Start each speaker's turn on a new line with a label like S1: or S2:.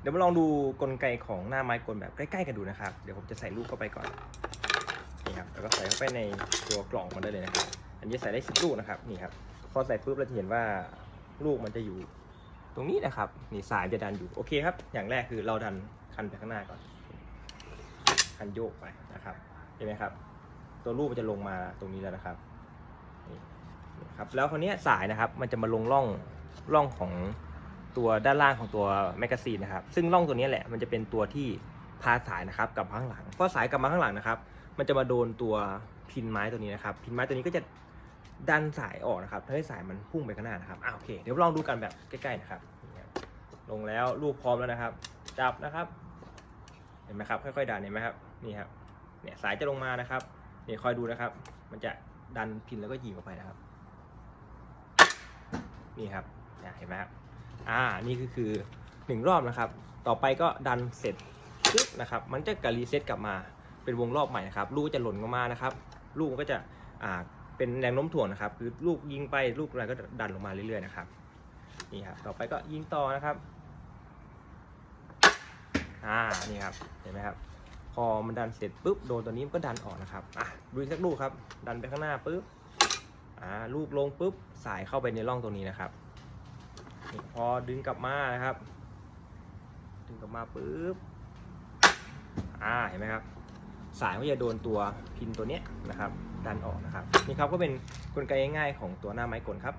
S1: เดี๋ยวมาลองดูกลไกของหน้าไม้กลแบบใกล้ๆกันดูนะครับ เดี๋ยวผมจะใส่ลูกเข้าไปก่อนนี่ครับแล้วก็ใส่เข้าไปในตัวกล่องมันได้เลยนะครับ อันนี้ใส่ได้สิบลูกนะครับนี่ครับพอใส่ปุ๊บเราจะเห็นว่าลูกมันจะอยู่ตรงนี้นะครับนี่สายจะดันอยู่โอเคครับ อย่างแรกคือเราดันคันไปข้างหน้าก่อน คันโยกไปนะครับเห็นไหมครับ ตัวลูกมันจะลงมาตรงนี้แล้วนะครับนี่ครับแล้วคราวนี้สายนะครับมันจะมาลงร่องร่องของ ตัวด้านล่างของตัวแมกกาซีนนะครับ ซึ่งร่องตัวนี้แหละมันจะเป็นตัวที่พาสายนะครับกลับมาข้างหลังเพราะสายกลับมาข้างหลังนะครับ มันจะมาโดนตัวพินไม้ตัวนี้นะครับ พินไม้ตัวนี้ก็จะดันสายออกนะครับทำให้สายมันพุ่งไปข้างหน้านะครับอ่าโอเคเดี๋ยวลองดูกันแบบใกล้ๆนะครับนี่ครับ ลงแล้วลูกพร้อมแล้วนะครับ จับนะครับ เห็นไหมครับ ค่อยๆดันเห็นไหมครับนี่ครับเนี่ยสายจะลงมานะครับเนี่ยคอยดูนะครับ มันจะดันพินแล้วก็ยิงออกไปนะครับ นี่ครับเนี่ยเห็นไหมครับ อ่านี่คือคือหนึ่งรอบนะครับ ต่อไปก็ดันเสร็จปึ๊บนะครับมันจะกรีเซ็ตกลับมาเป็นวงรอบใหม่นะครับลูกจะหล่นลงมานะครับ ลูกก็จะอ่าเป็นแรงโน้มถ่วงนะครับ คือลูกยิงไปลูกอะไรก็ดันลงมาเรื่อยๆนะครับนี่ครับต่อไปก็ยิงต่อนะครับอ่านี่ครับเห็นไหมครับพอมันดันเสร็จปุ๊บโดนตัวนี้มันก็ดันออกนะครับอะดูอีกสักลูกครับ ดันไปข้างหน้าปุ๊บอ่าลูกลงปุ๊บสายเข้าไปในร่องตรงนี้นะครับ พอดึงกลับมานะครับ ดึงกลับมาปุ๊บอ่าเห็นไหมครับ สายก็จะโดนตัวพินตัวเนี้ยนะครับ ดันออกนะครับ นี่ครับก็เป็นกลไกง่ายๆของตัวหน้าไม้กลครับ